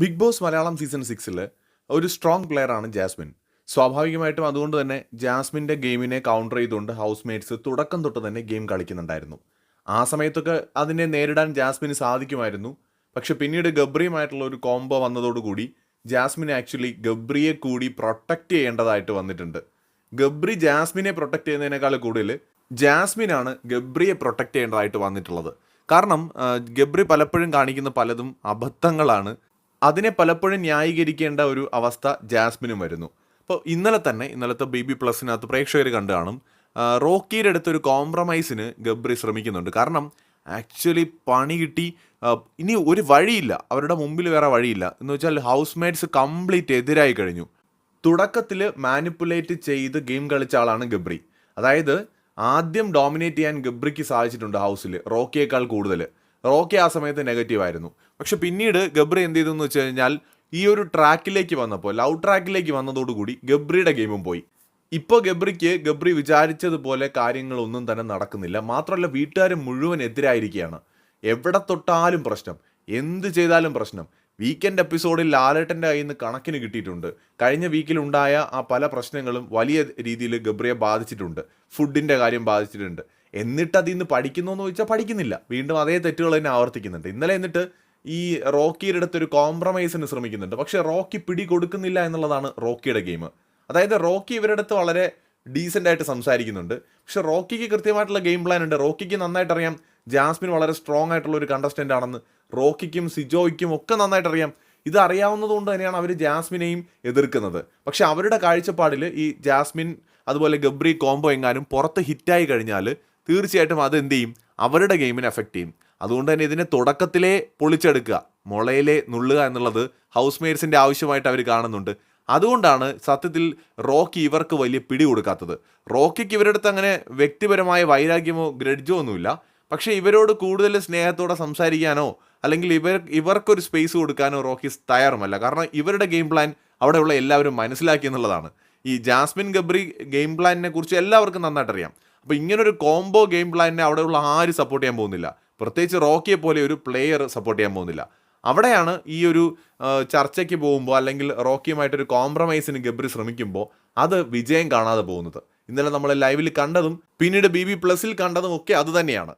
Big boss Malayalam season സിക്സിൽ ഒരു strong പ്ലെയറാണ് ജാസ്മിൻ. സ്വാഭാവികമായിട്ടും അതുകൊണ്ട് തന്നെ ജാസ്മിന്റെ ഗെയിമിനെ കൗണ്ടർ ചെയ്തുകൊണ്ട് ഹൗസ് മേറ്റ്സ് തുടക്കം തൊട്ട് തന്നെ ഗെയിം കളിക്കുന്നുണ്ടായിരുന്നു. ആ സമയത്തൊക്കെ അതിനെ നേരിടാൻ ജാസ്മിന് സാധിക്കുമായിരുന്നു. പക്ഷെ പിന്നീട് ഗബ്രിയുമായിട്ടുള്ള ഒരു കോംബോ വന്നതോടുകൂടി ജാസ്മിൻ ആക്ച്വലി ഗബ്രിയെ കൂടി പ്രൊട്ടക്റ്റ് ചെയ്യേണ്ടതായിട്ട് വന്നിട്ടുണ്ട്. ഗബ്രി ജാസ്മിനെ പ്രൊട്ടക്റ്റ് ചെയ്യുന്നതിനേക്കാൾ കൂടുതൽ ജാസ്മിനാണ് ഗബ്രിയെ പ്രൊട്ടക്റ്റ് ചെയ്യേണ്ടതായിട്ട് വന്നിട്ടുള്ളത്. കാരണം ഗബ്രി പലപ്പോഴും കാണിക്കുന്ന പലതും അബദ്ധങ്ങളാണ്. അതിനെ പലപ്പോഴും ന്യായീകരിക്കേണ്ട ഒരു അവസ്ഥ ജാസ്മിനും വരുന്നു. അപ്പോൾ ഇന്നലെ തന്നെ ഇന്നലത്തെ ബി ബി പ്ലസിനകത്ത് പ്രേക്ഷകർ കണ്ടു കാണും റോക്കിയുടെ അടുത്തൊരു കോംപ്രമൈസിന് ഗബ്രി ശ്രമിക്കുന്നുണ്ട്. കാരണം ആക്ച്വലി പണി കിട്ടി ഇനി ഒരു വഴിയില്ല അവരുടെ മുമ്പിൽ വേറെ വഴിയില്ല. എന്ന് വെച്ചാൽ ഹൗസ് മേറ്റ്സ് കംപ്ലീറ്റ് എതിരായി കഴിഞ്ഞു. തുടക്കത്തിൽ മാനിപ്പുലേറ്റ് ചെയ്ത് ഗെയിം കളിച്ച ആളാണ് ഗബ്രി. അതായത് ആദ്യം ഡോമിനേറ്റ് ചെയ്യാൻ ഗബ്രിക്ക് സാധിച്ചിട്ടുണ്ട് ഹൗസിൽ റോക്കിയേക്കാൾ കൂടുതൽ റോക്കി ആ സമയത്ത് നെഗറ്റീവ് ആയിരുന്നു. പക്ഷെ പിന്നീട് ഗബ്രി എന്ത് ചെയ്തു എന്ന് വെച്ച് കഴിഞ്ഞാൽ ഈ ഒരു ട്രാക്കിലേക്ക് വന്നപ്പോൾ ലവ് ട്രാക്കിലേക്ക് വന്നതോടുകൂടി ഗബ്രിയുടെ ഗെയിമും പോയി. ഇപ്പോൾ ഗബ്രിക്ക് ഗബ്രി വിചാരിച്ചതുപോലെ കാര്യങ്ങളൊന്നും തന്നെ നടക്കുന്നില്ല. മാത്രമല്ല വീട്ടുകാർ മുഴുവൻ എതിരായിരിക്കുകയാണ്. എവിടെ തൊട്ടാലും പ്രശ്നം. എന്ത് ചെയ്താലും പ്രശ്നം. വീക്കെൻഡ് എപ്പിസോഡിൽ ലാലേട്ടന്റെ കയ്യിൽ നിന്ന് കണക്കിന് കിട്ടിയിട്ടുണ്ട്. കഴിഞ്ഞ വീക്കിലുണ്ടായ ആ പല പ്രശ്നങ്ങളും വലിയ രീതിയിൽ ഗബ്രിയെ ബാധിച്ചിട്ടുണ്ട്. ഫുഡിന്റെ കാര്യം ബാധിച്ചിട്ടുണ്ട്. എന്നിട്ട് അതിൽ നിന്ന് പഠിക്കുന്നു എന്ന് ചോദിച്ചാൽ പഠിക്കുന്നില്ല. വീണ്ടും അതേ തെറ്റുകൾ തന്നെ ആവർത്തിക്കുന്നുണ്ട്. ഇന്നലെ എന്നിട്ട് ഈ റോക്കിയുടെ അടുത്ത് ഒരു കോംപ്രമൈസിന് ശ്രമിക്കുന്നുണ്ട്. പക്ഷേ റോക്കി പിടി കൊടുക്കുന്നില്ല എന്നുള്ളതാണ് റോക്കിയുടെ ഗെയിം. അതായത് റോക്കി ഇവരുടെ അടുത്ത് വളരെ ഡീസന്റ് ആയിട്ട് സംസാരിക്കുന്നുണ്ട്. പക്ഷെ റോക്കിക്ക് കൃത്യമായിട്ടുള്ള ഗെയിം പ്ലാൻ ഉണ്ട്. റോക്കിക്ക് നന്നായിട്ട് അറിയാം ജാസ്മിൻ വളരെ സ്ട്രോങ് ആയിട്ടുള്ള ഒരു കണ്ടസ്റ്റന്റ് ആണെന്ന് റോക്കിക്കും സിജോയ്ക്കും ഒക്കെ നന്നായിട്ട് അറിയാം ഇത് അറിയാവുന്നതുകൊണ്ട് തന്നെയാണ് അവർ ജാസ്മിനെയും എതിർക്കുന്നത്. പക്ഷെ അവരുടെ കാഴ്ചപ്പാടിൽ ഈ ജാസ്മിൻ അതുപോലെ ഗബ്രി കോംബോ എങ്ങാനും പുറത്ത് ഹിറ്റായി കഴിഞ്ഞാൽ തീർച്ചയായിട്ടും അത് എന്ത് ചെയ്യും? അവരുടെ ഗെയിമിനെ എഫക്റ്റ് ചെയ്യും. അതുകൊണ്ട് തന്നെ ഇതിനെ തുടക്കത്തിലെ പൊളിച്ചെടുക്കുക. മുളയിലെ നുള്ളുക എന്നുള്ളത് ഹൗസ് മേറ്റ്സിന്റെ ആവശ്യമായിട്ട് അവർ കാണുന്നുണ്ട്. അതുകൊണ്ടാണ് സത്യത്തിൽ റോക്കി ഇവർക്ക് വലിയ പിടി കൊടുക്കാത്തത്. റോക്കിക്ക് ഇവരുടെ അടുത്ത് അങ്ങനെ വ്യക്തിപരമായ വൈരാഗ്യമോ ഗ്രഡ്ജോ ഒന്നുമില്ല. പക്ഷേ ഇവരോട് കൂടുതൽ സ്നേഹത്തോടെ സംസാരിക്കാനോ അല്ലെങ്കിൽ ഇവർ ഇവർക്കൊരു സ്പേസ് കൊടുക്കാനോ റോക്കി തയ്യാറുമല്ല. കാരണം ഇവരുടെ ഗെയിം പ്ലാൻ അവിടെയുള്ള എല്ലാവരും മനസ്സിലാക്കി എന്നുള്ളതാണ്. ഈ ജാസ്മിൻ ഗബ്രി ഗെയിം പ്ലാനിനെ കുറിച്ച് എല്ലാവർക്കും നന്നായിട്ട് അറിയാം അപ്പോൾ ഇങ്ങനൊരു കോംബോ ഗെയിം പ്ലാനിനെ അവിടെയുള്ള ആരും സപ്പോർട്ട് ചെയ്യാൻ പോകുന്നില്ല. പ്രത്യേകിച്ച് റോക്കിയെ പോലെ ഒരു പ്ലെയർ സപ്പോർട്ട് ചെയ്യാൻ പോകുന്നില്ല. അവിടെയാണ് ഈ ഒരു ചർച്ചയ്ക്ക് പോകുമ്പോൾ അല്ലെങ്കിൽ റോക്കിയുമായിട്ടൊരു കോംപ്രമൈസിന് ഗബ്രി ശ്രമിക്കുമ്പോൾ അത് വിജയം കാണാതെ പോകുന്നത്. ഇന്നലെ നമ്മൾ ലൈവിൽ കണ്ടതും പിന്നീട് ബി ബി പ്ലസിൽ കണ്ടതും ഒക്കെ അത് തന്നെയാണ്.